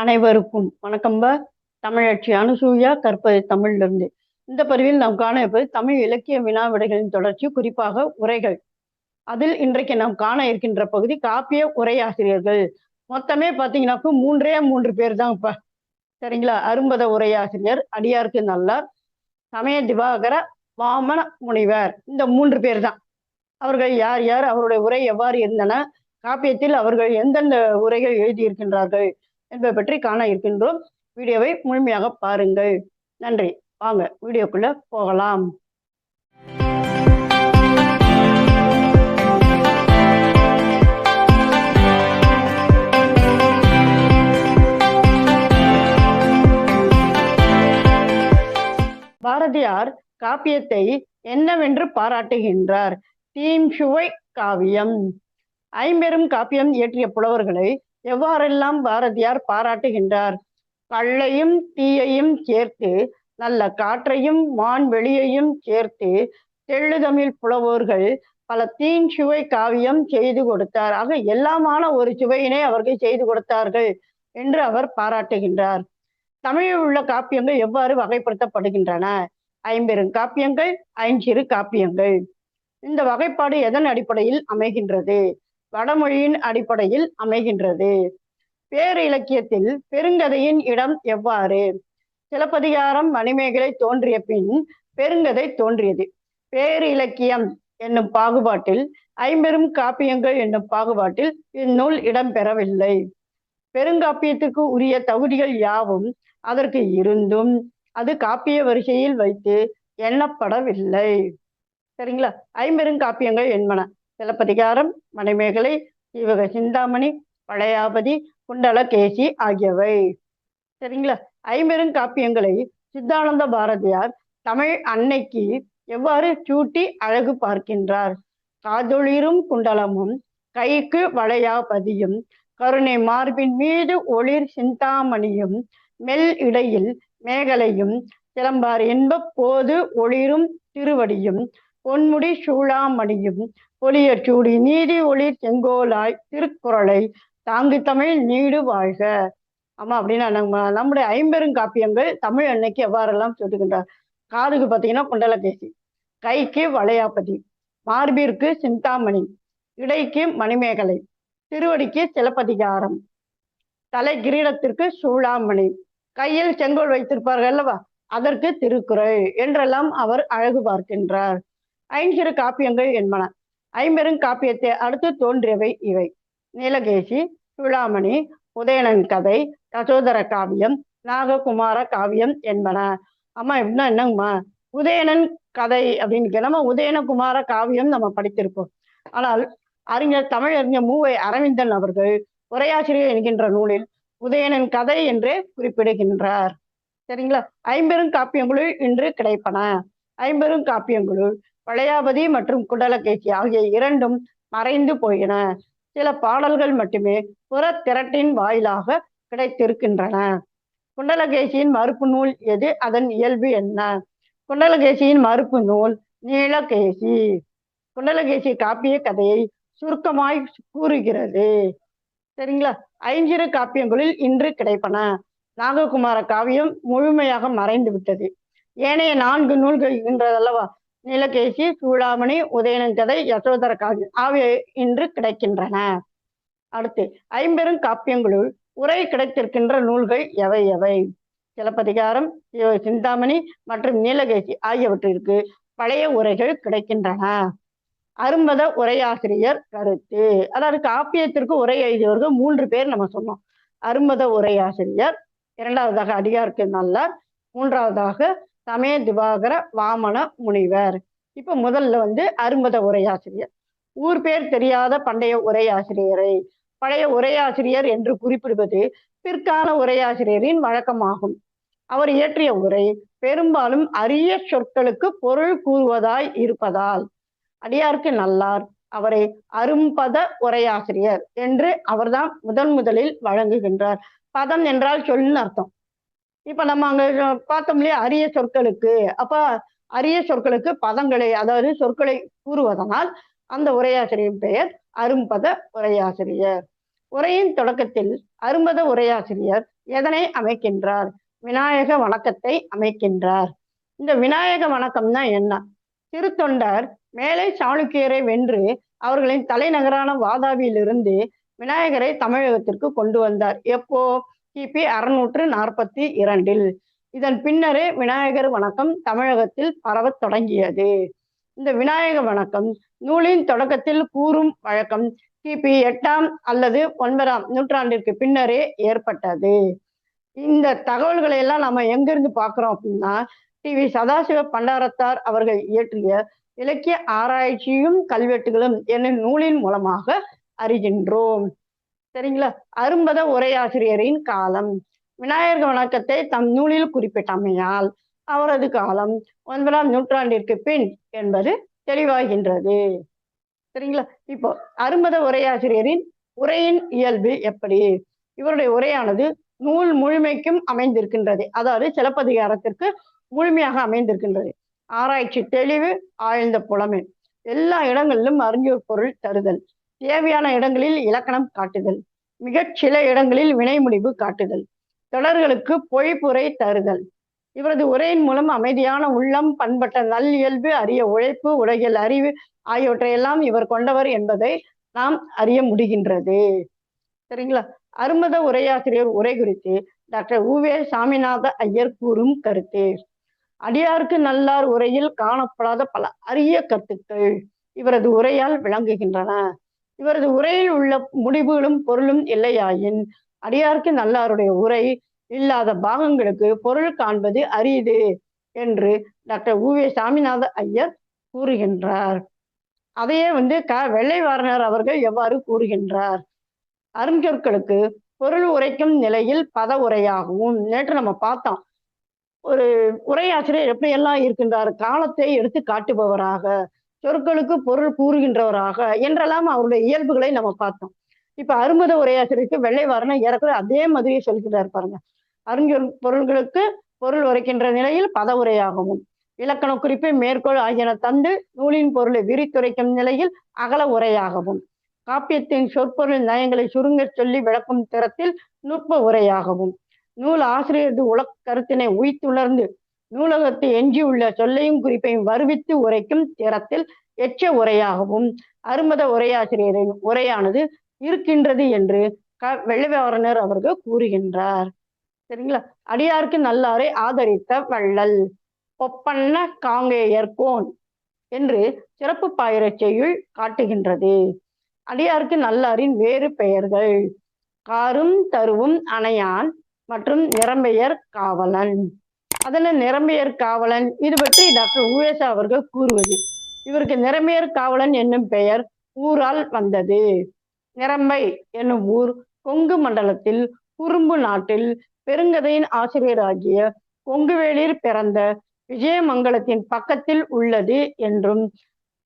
அனைவருக்கும் வணக்கம்ப தமிழாட்சி அனுசூயா கற்பது தமிழிலிருந்து. இந்த பதிவில் நாம் காண இருப்பது தமிழ் இலக்கிய வினா விடைகளின் தொடர்ச்சி குறிப்பாக உரைகள். அதில் இன்றைக்கு நாம் காண இருக்கின்ற பகுதி காப்பிய உரையாசிரியர்கள். மொத்தமே பார்த்தீங்கன்னாக்கும் மூன்றே மூன்று பேர் தான் இப்ப சரிங்களா? அரும்பத உரையாசிரியர் அடியாருக்கு நல்லார் சமய திவாகர வாமன முனிவர். இந்த மூன்று பேர் தான். அவர்கள் யார் யார் அவருடைய உரை எவ்வாறு இருந்தன காப்பியத்தில் அவர்கள் எந்தெந்த உரைகள் எழுதியிருக்கின்றார்கள் என்பதை பற்றி காண இருக்கின்றோம். வீடியோவை முழுமையாக பாருங்கள். நன்றி. வாங்க வீடியோக்குள்ள போகலாம். பாரதியார் காப்பியத்தை என்னவென்று பாராட்டுகின்றார். தீம் சுவை காவியம். ஐம்பெரும் காப்பியம் இயற்றிய புலவர்களை எவ்வாறெல்லாம் பாரதியார் பாராட்டுகின்றார்? கள்ளையும் தீயையும் சேர்த்து நல்ல காற்றையும் வான்வெளியையும் சேர்த்து தெள்ளுதமிழ் புலவோர்கள் பல தீன் சுவை காவியம் செய்து கொடுத்தார். ஆக எல்லாமான ஒரு சுவையினை அவர்கள் செய்து கொடுத்தார்கள் என்று அவர் பாராட்டுகின்றார். தமிழில் உள்ள காப்பியங்கள் எவ்வாறு வகைப்படுத்தப்படுகின்றன? ஐம்பெரும் காப்பியங்கள் ஐஞ்சிறு காப்பியங்கள். இந்த வகைப்பாடு எதன் அடிப்படையில் அமைகின்றது? வடமொழியின் அடிப்படையில் அமைகின்றது. பேரிலக்கியத்தில் பெருங்கதையின் இடம் எவ்வாறு? சிலப்பதிகாரம் மணிமேகலை தோன்றிய பின் பெருங்கதை தோன்றியது. பேரிலக்கியம் என்னும் பாகுபாட்டில் ஐம்பெரும் காப்பியங்கள் என்னும் பாகுபாட்டில் இந்நூல் இடம்பெறவில்லை. பெருங்காப்பியத்துக்கு உரிய தகுதிகள் யாவும் அதற்கு இருந்தும் அது காப்பிய வரிசையில் வைத்து எண்ணப்படவில்லை. சரிங்களா? ஐம்பெருங்காப்பியங்கள் என்பன. சிலப்பதிகாரம் மணிமேகலை ஜீவக சிந்தாமணி பழையாபதி குண்டலகேசி ஆகியவை. சரிங்களா? ஐம்பெருங்காப்பியங்களை சித்தானந்த பாரதியார் தமிழ் அன்னைக்கு எவ்வாறு சூட்டி அழகு பார்க்கின்றார்? காதொளிரும் குண்டலமும் கைக்கு வளையாபதியும் கருணை மார்பின் மீது ஒளிர் சிந்தாமணியும் மெல் இடையில் மேகலையும் சிலம்பார் இன்பப் போது ஒளிரும் திருவடியும் பொன்முடி சூழாமணியும் ஒளியர் சூடி நீதி ஒளி செங்கோலாய் திருக்குறளை தாங்கு தமிழ் நீடு வாழ்க. ஆமா அப்படின்னா நம்ம நம்முடைய ஐம்பெருங்காப்பியங்கள் தமிழ் அன்னைக்கு எவ்வாறெல்லாம் சொல்லுகின்றார்? காதுக்கு பார்த்தீங்கன்னா குண்டலகேசி கைக்கு வளையாபதி மார்பிற்கு சிந்தாமணி இடைக்கு மணிமேகலை திருவடிக்கு சிலப்பதிகாரம் தலை கிரீடத்திற்கு சூளாமணி கையில் செங்கோல் வைத்திருப்பார்கள் அல்லவா? அதற்கு திருக்குறள் என்றெல்லாம் அவர் அழகு பார்க்கின்றார். ஐஞ்சிறு காப்பியங்கள் என்பன. ஐம்பெரும் காப்பியத்தை அடுத்து தோன்றியவை இவை. நீலகேசி சுழாமணி உதயணன் கதை கசோதர காவியம் நாககுமார காவியம் என்பன. அம்மா எப்படின்னா என்னங்கம்மா? உதயணன் கதை அப்படின்னு நம்ம உதயணகுமார காவியம் நம்ம படித்திருப்போம். ஆனால் அறிஞர் தமிழறிஞர் மூவை அரவிந்தன் அவர்கள் உரையாசிரியர் என்கின்ற நூலில் உதயணன் கதை என்றே குறிப்பிடுகின்றார். சரிங்களா? ஐம்பெரும் காப்பியங்களுள் இன்று கிடைப்பன. ஐம்பெரும் காப்பியங்களுள் பழையாபதி மற்றும் குண்டலகேசி ஆகிய இரண்டும் மறைந்து போயின. சில பாடல்கள் மட்டுமே புற திரட்டின் வாயிலாக கிடைத்திருக்கின்றன. குண்டலகேசியின் மறுப்பு நூல் எது? அதன் இயல்பு என்ன? குண்டலகேசியின் மறுப்பு நூல் நீலகேசி. குண்டலகேசி காப்பிய கதையை சுருக்கமாய் கூறுகிறது. சரிங்களா? ஐஞ்சிறு காப்பியங்களில் இன்று கிடைப்பன. நாககுமார காவியம் முழுமையாக மறைந்து விட்டது ஏனைய நான்கு நூல்கள் இருக்கின்றதல்லவா நீலகேசி சூடாமணி உதயணன் கதை யசோதர காவியம் ஆகிய இன்று கிடைக்கின்றன. அடுத்து ஐம்பெரும் காப்பியங்களுள் உரை கிடைத்திருக்கின்ற நூல்கள் எவை எவை? சிலப்பதிகாரம் சிந்தாமணி மற்றும் நீலகேசி ஆகியவற்றிற்கு பழைய உரைகள் கிடைக்கின்றன. அரும்பத உரையாசிரியர் கருத்து. அதாவது காப்பியத்திற்கு உரை எழுதியவர்கள் மூன்று பேர் நம்ம சொன்னோம். அரும்பத உரையாசிரியர் இரண்டாவதாக அடியாருக்கு நல்லார் மூன்றாவதாக சமய திவாகர வாமன முனிவர். இப்ப முதல்ல வந்து அரும்பத உரையாசிரியர். ஊர் பேர் தெரியாத பண்டைய உரையாசிரியரை. பழைய உரையாசிரியர் என்று குறிப்பிடுவது பிற்கால உரையாசிரியரின் வழக்கமாகும். அவர் இயற்றிய உரை பெரும்பாலும் அரிய சொற்களுக்கு பொருள் கூறுவதாய் இருப்பதால் அடியாருக்கு நல்லார் அவரை அரும்பத உரையாசிரியர் என்று அவர்தான் முதன் முதலில் வழங்குகின்றார். பதம் என்றால் சொல்லுன்னு அர்த்தம். இப்ப நம்ம அங்க பார்த்தோம் இல்லையா அரிய சொற்களுக்கு. அப்ப அரிய சொற்களுக்கு பதங்களை அதாவது சொற்களை கூறுவதனால் அந்த உரையாசிரியர் பெயர் அரும்பத உரையாசிரியர். உரையின் தொடக்கத்தில் அரும்பத உரையாசிரியர் எதனை அமைக்கின்றார்? விநாயக வணக்கத்தை அமைக்கின்றார். இந்த விநாயக வணக்கம்னா என்ன? திருத்தொண்டர் மேலை சாளுக்கியரை வென்று அவர்களின் தலைநகரான வாதாபியிலிருந்து விநாயகரை தமிழகத்திற்கு கொண்டு வந்தார். எப்போ? கிபி அறுநூற்று நாற்பத்தி இரண்டில். இதன் பின்னரே விநாயகர் வணக்கம் தமிழகத்தில் பரவத் தொடங்கியது. இந்த விநாயக வணக்கம் நூலின் தொடக்கத்தில் கூறும் வழக்கம் கிபி எட்டாம் அல்லது ஒன்பதாம் நூற்றாண்டிற்கு பின்னரே ஏற்பட்டது. இந்த தகவல்களை எல்லாம் நம்ம எங்கிருந்து பார்க்கிறோம் அப்படின்னா டி. வி. சதாசிவ பண்டாரத்தார் அவர்கள் இயற்றிய இலக்கிய ஆராய்ச்சியும் கல்வெட்டுகளும் என்னும் நூலின் மூலமாக அறிகின்றோம். சரிங்களா? அரும்பத உரையாசிரியரின் காலம். விநாயகர் வணக்கத்தை தம் நூலில் குறிப்பிட்டமையால் அவரது காலம் ஒன்பதாம் நூற்றாண்டிற்கு பின் என்பது தெளிவாகின்றது. சரிங்களா? இப்போ அரும்பத உரையாசிரியரின் உரையின் இயல்பு எப்படி? இவருடைய உரையானது நூல் முழுமைக்கும் அமைந்திருக்கின்றது. அதாவது சிலப்பதிகாரத்திற்கு முழுமையாக அமைந்திருக்கின்றது. ஆராய்ச்சி தெளிவு ஆழ்ந்த புலமை. எல்லா இடங்களிலும் அறிஞர் பொருள் தருதல். தேவையான இடங்களில் இலக்கணம் காட்டுதல் மிகச் சில இடங்களில் வினை முடிவு காட்டுதல் தொடர்களுக்கு பொழிப்புரை தருதல். இவரது உரையின் மூலம் அமைதியான உள்ளம் பண்பட்ட நல் இயல்பு அரிய உழைப்பு உலகில் அறிவு ஆகியவற்றையெல்லாம் இவர் கொண்டவர் என்பதை நாம் அறிய முடிகின்றது. சரிங்களா? அருமத உரையாசிரியர் உரை குறித்து டாக்டர் உவே சாமிநாத ஐயர் கூறும் கருத்து. அடியாருக்கு நல்லார் உரையில் காணப்படாத பல அரிய கருத்துக்கள் இவரது உரையால் விளங்குகின்றன. இவரது உரையில் உள்ள முடிவுகளும் பொருளும் இல்லையாயின் அடியாருக்கு நல்லாருடைய உரை இல்லாத பாகங்களுக்கு பொருள் காண்பது அரிது என்று டாக்டர் உவே சாமிநாத ஐயர் கூறுகின்றார். அதையே வந்து க வெள்ளைவாரனர் அவர்கள் எவ்வாறு கூறுகின்றார்? அருஞ்சொற்களுக்கு பொருள் உரைக்கும் நிலையில் பத உரையாகவும் நேற்று நம்ம பார்த்தோம். ஒரு உரையாசிரியர் எப்படியெல்லாம் இருக்கின்றார்? காலத்தை எடுத்து காட்டுபவராக சொற்களுக்கு பொருள் கூறுகின்றவராக என்றெல்லாம் அவருடைய இயல்புகளை நம்ம பார்த்தோம். இப்ப அருமத உரையாசிரியருக்கு வெள்ளை வாரணம் ஏறக்குற அதே மாதிரியே சொல்கிறார் பாருங்க. அருஞ்சொல் பொருள்களுக்கு பொருள் உரைக்கின்ற நிலையில் பத உரையாகவும் இலக்கண குறிப்பு மேற்கோள் ஆகியன தந்து நூலின் பொருளை விரித்துரைக்கும் நிலையில் அகல உரையாகவும் காப்பியத்தின் சொற்பொருள் நயங்களை சுருங்க சொல்லி விளக்கும் திறத்தில் நுட்ப உரையாகவும் நூல் ஆசிரியரது உலக் கருத்தினை உய்த்துணர்ந்து நூலகத்தை எஞ்சியுள்ள சொல்லையும் குறிப்பையும் வருவித்து உரைக்கும் திறத்தில் எச்ச உரையாகவும் அருமத உரையாசிரியரின் உரையானது இருக்கின்றது என்று க வெள்ளவாரனர் அவர்கள் கூறுகின்றார். சரிங்களா? அடியாருக்கு நல்லாரை ஆதரித்த வள்ளல் ஒப்பண்ண காங்கேயர்கோன் என்று சிறப்பு பாயிரச் செய்யுள் காட்டுகின்றது. அடியாருக்கு நல்லாரின் வேறு பெயர்கள் காரும் தருவும் அணையான் மற்றும் நிறம்பெயர் காவலன் அதுல நிறமையர் காவலன் இது பற்றி டாக்டர் உவேசா அவர்கள் கூறுவது. இவருக்கு நிறமையர் காவலன் என்னும் பெயர் ஊரால் வந்தது. நிரம்பை என்னும் ஊர் கொங்கு மண்டலத்தில் குறும்பு நாட்டில் பெருங்கதையின் ஆசிரியராகிய கொங்குவேளிர் பிறந்த விஜயமங்கலத்தின் பக்கத்தில் உள்ளது என்றும்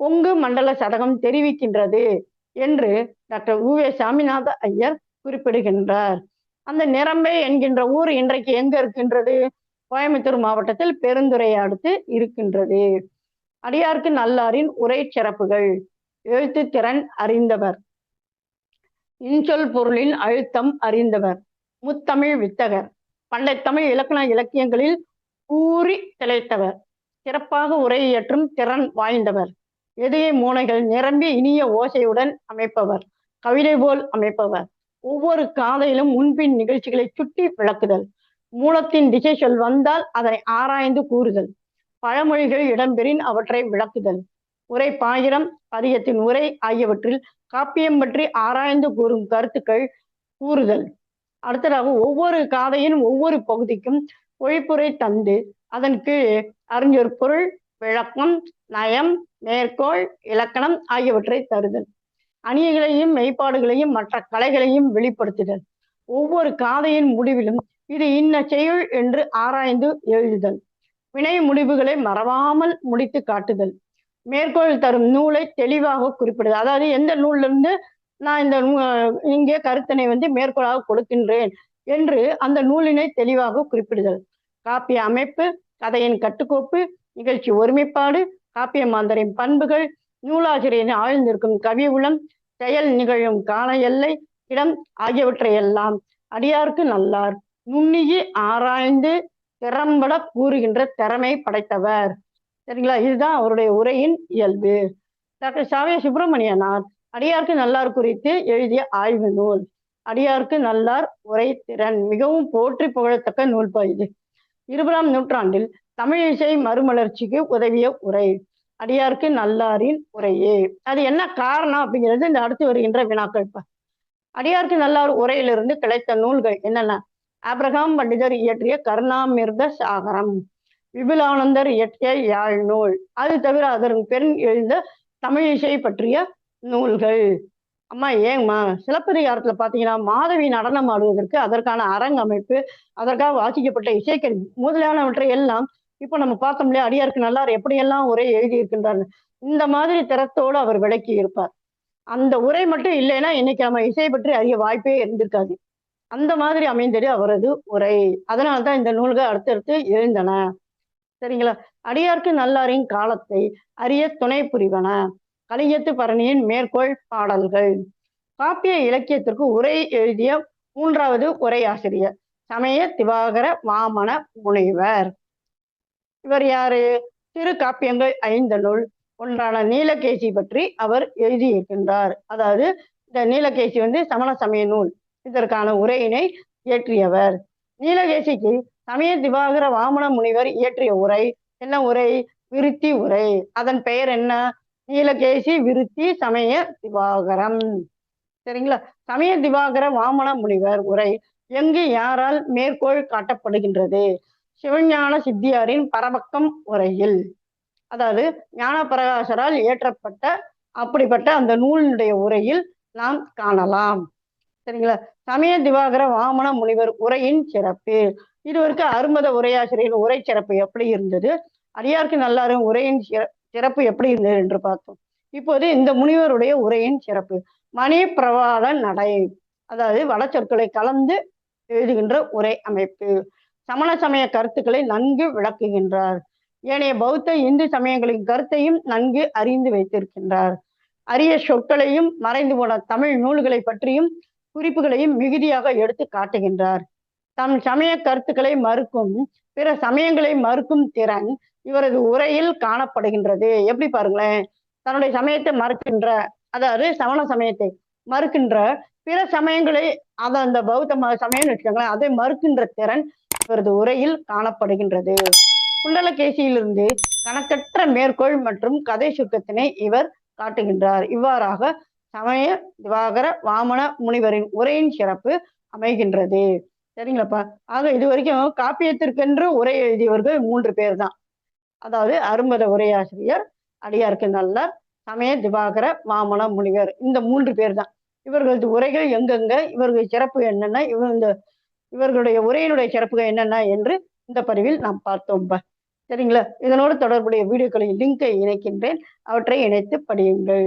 கொங்கு மண்டல சதகம் தெரிவிக்கின்றது என்று டாக்டர் உவே சாமிநாத ஐயர் குறிப்பிடுகின்றார். அந்த நிரம்பை என்கின்ற ஊர் இன்றைக்கு எங்க இருக்கின்றது? கோயம்புத்தூர் மாவட்டத்தில் பெருந்துறை அடுத்து இருக்கின்றது. அடியார்க்கு நல்லாரின் உரை சிறப்புகள். எழுத்து திறன் அறிந்தவர். இன்சொல் பொருளின் அழுத்தம் அறிந்தவர். முத்தமிழ் வித்தகர். பண்டை தமிழ் இலக்கண இலக்கியங்களில் கூறி திளைத்தவர். சிறப்பாக உரையற்றும் திறன் வாய்ந்தவர். எதிரே மூனைகள் நிரம்பி இனிய ஓசையுடன் அமைப்பவர். கவிதை போல் அமைப்பவர். ஒவ்வொரு காதையிலும் முன்பின் நிகழ்ச்சிகளை சுட்டி விளக்குதல். மூலத்தின் திசை சொல் வந்தால் அதனை ஆராய்ந்து கூறுதல். பழமொழிகள் இடம்பெறின் அவற்றை விளக்குதல். உரை பாயிரம் பதியத்தின் உரை ஆகியவற்றில் காப்பியம் பற்றி ஆராய்ந்து கூறும் கருத்துக்கள் கூறுதல். அடுத்ததாக ஒவ்வொரு காதையின் ஒவ்வொரு பகுதிக்கும் பொழிப்புரை தந்து அதன் கீழே அறிஞர் பொருள் விளக்கம் நயம் மேற்கோள் இலக்கணம் ஆகியவற்றை தருதல். அணியங்களையும் மெய்ப்பாடுகளையும் மற்ற கலைகளையும் வெளிப்படுத்துதல். ஒவ்வொரு காதையின் முடிவிலும் இது இன்ன செய்யுள் என்று ஆராய்ந்து எழுதுதல். வினை முடிவுகளை மறவாமல் முடித்து காட்டுதல். மேற்கோள் தரும் நூலை தெளிவாக குறிப்பிடுதல். அதாவது எந்த நூலிலிருந்து நான் இந்த இங்கே கருத்தினை வந்து மேற்கோளாக கொடுக்கின்றேன் என்று அந்த நூலினை தெளிவாக குறிப்பிடுதல். காப்பிய அமைப்பு கதையின் கட்டுக்கோப்பு நிகழ்ச்சி ஒருமைப்பாடு காப்பிய மாந்தரின் பண்புகள் நூலாசிரியரின் ஆழ்ந்திருக்கும் கவி உளம் செயல் நிகழும் கால எல்லை இடம் ஆகியவற்றையெல்லாம் அடியார்க்கு நல்லார். நுண்ணியி ஆராய்ந்து திறம்பட கூறுகின்ற திறமை படைத்தவர். சரிங்களா? இதுதான் அவருடைய உரையின் இயல்பு. டாக்டர் சாவிய சுப்பிரமணியனார் அடியார்க்கு நல்லார் குறித்து எழுதிய ஆய்வு நூல். அடியார்க்கு நல்லார் உரை திறன் மிகவும் போற்றி புகழத்தக்க நூல்பா இது. இருபதாம் நூற்றாண்டில் தமிழ் இசை மறுமலர்ச்சிக்கு உதவிய உரை. அடியார்க்கு நல்லாரின் உரையே. அது என்ன காரணம் அப்படிங்கிறது இந்த அடுத்து வருகின்ற வினாக்கள் அடியார்க்கு நல்லார் உரையிலிருந்து கிடைத்த நூல்கள் என்னென்ன? ஆப்ரஹாம் பண்டிதர் இயற்றிய கருணாமிர்த சாகரம். விபுலானந்தர் இயற்றிய யாழ் நூல். அது தவிர அதன் பெண் எழுந்த தமிழ் இசை பற்றிய நூல்கள். அம்மா ஏங்கம்மா சிலப்பதிகாரத்துல பாத்தீங்கன்னா மாதவி நடனம் ஆடுவதற்கு அதற்கான அரங்கமைப்பு அதற்காக வாசிக்கப்பட்ட இசைக்கருவி முதலானவற்றை எல்லாம் இப்போ நம்ம பார்த்தோம் அடியாருக்கு நல்லார் எப்படியெல்லாம் உரை எழுதியிருக்கின்றார்? இந்த மாதிரி திறத்தோடு அவர் விளக்கி இருப்பார் அந்த உரை மட்டும் இல்லைன்னா இன்னைக்கு நம்ம இசை பற்றி அறிய வாய்ப்பே இருந்திருக்காது. அந்த மாதிரி அமைந்தது அவரது உரை. அதனால்தான் இந்த நூல்கள் அடுத்தடுத்து எழுந்தன. சரிங்களா? அடியார்க்கு நல்லாரின் காலத்தை அறிய துணை புரிவன. கலிங்கத்து பரணியின் மேற்கோள் பாடல்கள். காப்பிய இலக்கியத்திற்கு உரை எழுதிய மூன்றாவது உரையாசிரியர் சமய திவாகர வாமன முனைவர். இவர் யாரு? சிறு காப்பியங்கள் ஐந்து நூல். ஒன்றான நீலகேசி பற்றி அவர் எழுதியிருக்கின்றார். அதாவது இந்த நீலகேசி வந்து சமண சமய நூல். இதற்கான உரையினை இயற்றியவர். நீலகேசிக்கு சமய திவாகர வாமன முனிவர் இயற்றிய உரை என்ன உரை? விருத்தி உரை. அதன் பெயர் என்ன? நீலகேசி விருத்தி சமய திவாகரம். சரிங்களா? சமய திவாகர வாமன முனிவர் உரை எங்கு யாரால் மேற்கோள் காட்டப்படுகின்றது? சிவஞான சித்தியாரின் பரபக்கம் உரையில். அதாவது ஞான பிரகாசரால் இயற்றப்பட்ட அப்படிப்பட்ட அந்த நூலினுடைய உரையில் நாம் காணலாம். சரிங்களா? சமய திவாகர வாமன முனிவர் உரையின் சிறப்பு. இதுவரைக்கும் அருமத உரையாசிரியர் உரை சிறப்பு எப்படி இருந்தது? அடியாருக்கு நல்லாரும் உரையின் சிறப்பு எப்படி இருந்தது என்று பார்த்தோம். இப்போது இந்த முனிவருடைய உரையின் சிறப்பு. மணி பிரவாத நடை அதாவது வடச்சொற்களை கலந்து எழுதுகின்ற உரை அமைப்பு. சமண சமய கருத்துக்களை நன்கு விளக்குகின்றார். ஏனைய பௌத்த இந்து சமயங்களின் கருத்தையும் நன்கு அறிந்து வைத்திருக்கின்றார். அரிய சொற்களையும் மறைந்து போன தமிழ் நூல்களை பற்றியும் குறிப்புகளையும் மிகுதியாக எடுத்து காட்டுகின்றார். தம் சமய கருத்துக்களை மறுக்கும் பிற சமயங்களை மறுக்கும் திறன் இவரது உரையில் காணப்படுகின்றது. எப்படி பாருங்களேன்? தன்னுடைய சமயத்தை மறுக்கின்ற அதாவது சமண சமயத்தை மறுக்கின்ற பிற சமயங்களை அதை அந்த பௌத்த சமயம்னு வச்சுக்கோங்களேன் அதை மறுக்கின்ற திறன் இவரது உரையில் காணப்படுகின்றது. குண்டலகேசியிலிருந்து கணக்கற்ற மேற்கோள் மற்றும் கதை சுருக்கத்தினை இவர் காட்டுகின்றார். இவ்வாறாக சமய திவாகர வாமன முனிவரின் உரையின் சிறப்பு அமைகின்றது. சரிங்களாப்பா? ஆக இது வரைக்கும் காப்பியத்திற்கென்று உரை எழுதியவர்கள் மூன்று பேர் தான் அதாவது அரும்பத உரையாசிரியர் அடியாருக்கு நல்லார் சமய திவாகர வாமன முனிவர் இந்த மூன்று பேர் தான் இவர்களது உரைகள் எங்கெங்க இவர்கள் சிறப்பு என்னென்ன இவங்க இந்த இவர்களுடைய உரையினுடைய சிறப்புகள் என்னென்ன என்று இந்த பதிவில் நாம் பார்த்தோம் சரிங்களா? இதனோடு தொடர்புடைய வீடியோக்களின் லிங்கை இணைக்கின்றேன். அவற்றை இணைத்து படியுங்கள்.